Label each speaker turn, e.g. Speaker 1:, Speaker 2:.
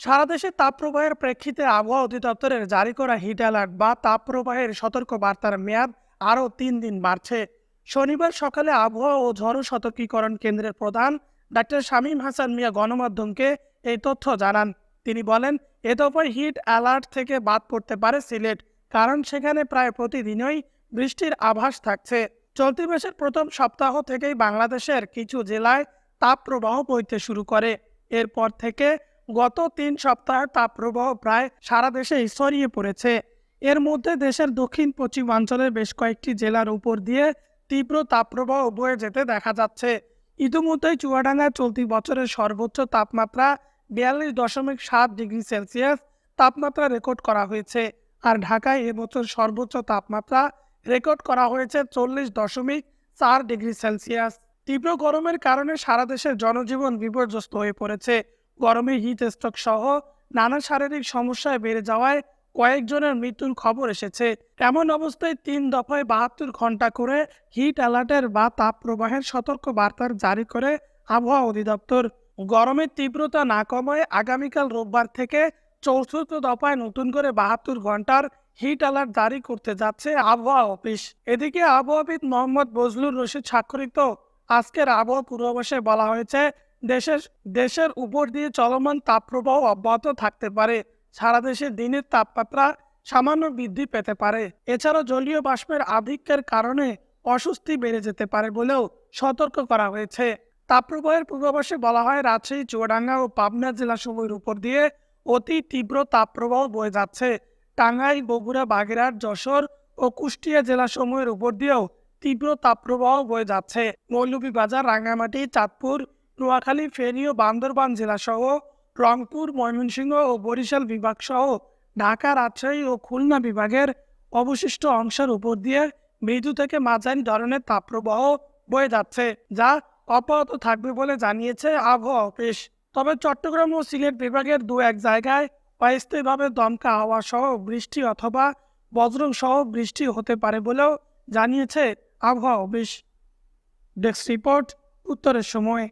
Speaker 1: সারা দেশে তাপপ্রবাহের প্রেক্ষিতে আবহাওয়া অধিদপ্তরের জারি করা হিট অ্যালার্ট বা তাপপ্রবাহের সতর্ক বার্তার মেয়াদ আরও তিন দিন বাড়ছে। শনিবার সকালে আবহাওয়া ও ঝড়ো সতর্কীকরণ কেন্দ্রের প্রধান ডাক্তার শামীম হাসান মিয়া গণমাধ্যমকে এই তথ্য জানান। তিনি বলেন, এ দফায় হিট অ্যালার্ট থেকে বাদ পড়তে পারে সিলেট, কারণ সেখানে প্রায় প্রতিদিনই বৃষ্টির আভাস থাকছে। চলতি মাসের প্রথম সপ্তাহ থেকেই বাংলাদেশের কিছু জেলায় তাপপ্রবাহ বইতে শুরু করে। এরপর থেকে গত তিন সপ্তাহে তাপপ্রবাহ প্রায় সারা দেশে ছড়িয়ে পড়েছে। এর মধ্যে দেশের দক্ষিণ পশ্চিমাঞ্চলের বেশ কয়েকটি জেলার উপর দিয়ে তীব্র তাপপ্রবাহ বয়ে যেতে দেখা যাচ্ছে। ইতিমধ্যেই চুয়াডাঙ্গায় চলতি বছরের সর্বোচ্চ তাপমাত্রা বিয়াল্লিশ দশমিক সাত ডিগ্রি সেলসিয়াস তাপমাত্রা রেকর্ড করা হয়েছে। আর ঢাকায় এবছর সর্বোচ্চ তাপমাত্রা রেকর্ড করা হয়েছে চল্লিশ দশমিক চার ডিগ্রি সেলসিয়াস। তীব্র গরমের কারণে সারা দেশের জনজীবন বিপর্যস্ত হয়ে পড়েছে। গরমে হিট স্ট্রোক সহ নানা শারীরিক সমস্যায় বেড়ে যাওয়ায় কয়েকজনের মৃত্যুর খবর এসেছে। এমন অবস্থায় তিন দফায় বাহাত্তর ঘণ্টা করে হিট অ্যালার্টের বা তাপ প্রবাহের সতর্ক বার্তার জারি করে আবহাওয়া অধিদপ্তর। গরমের তীব্রতা না কমায় আগামীকাল রোববার থেকে চতুর্থ দফায় নতুন করে বাহাত্তর ঘণ্টার হিট অ্যালার্ট জারি করতে যাচ্ছে আবহাওয়া অফিস। এদিকে আবহাওয়াবিদ মোহাম্মদ বজলুর রশিদ স্বাক্ষরিত আজকের আবহাওয়া পূর্বাভাসে বলা হয়েছে দেশের দেশের উপর দিয়ে চলমান তাপপ্রবাহ অব্যাহত থাকতে পারে। সারা দেশে দিনের তাপমাত্রা সামান্য বৃদ্ধি পেতে পারে। এছাড়া জলীয় বাষ্পের আধিক্যের কারণে অস্বস্তি বেড়ে যেতে পারে বলেও সতর্ক করা হয়েছে। তাপপ্রবাহের পূর্বাভাসে বলা হয়, রাজশাহী, চুয়াডাঙ্গা ও পাবনা জেলাসমূহের উপর দিয়ে অতি তীব্র তাপপ্রবাহ বয়ে যাচ্ছে। টাঙ্গাইল, বগুড়া, বাগেরহাট, যশোর ও কুষ্টিয়া জেলাসমূহের উপর দিয়েও তীব্র তাপপ্রবাহ বয়ে যাচ্ছে। মৌলভীবাজার, রাঙ্গামাটি, চাঁদপুর নোয়াখালী ফেনী ও বান্দরবান জেলাসহ রংপুর, ময়মনসিংহ ও বরিশাল বিভাগ সহ ঢাকা রাজশাহী ও খুলনা বিভাগের অবশিষ্ট অংশের উপর দিয়ে মৃদু থেকে মাঝারি ধরনের তাপপ্রবাহ বয়ে যাচ্ছে, যা অব্যাহত থাকবে বলে জানিয়েছে আবহাওয়া অফিস। তবে চট্টগ্রাম ও সিলেট বিভাগের দু এক জায়গায় অস্থায়ীভাবে দমকা হাওয়া সহ বৃষ্টি অথবা বজ্রং সহ বৃষ্টি হতে পারে বলেও জানিয়েছে আবহাওয়া অফিস। ডেস্ক রিপোর্ট, উত্তরের সময়।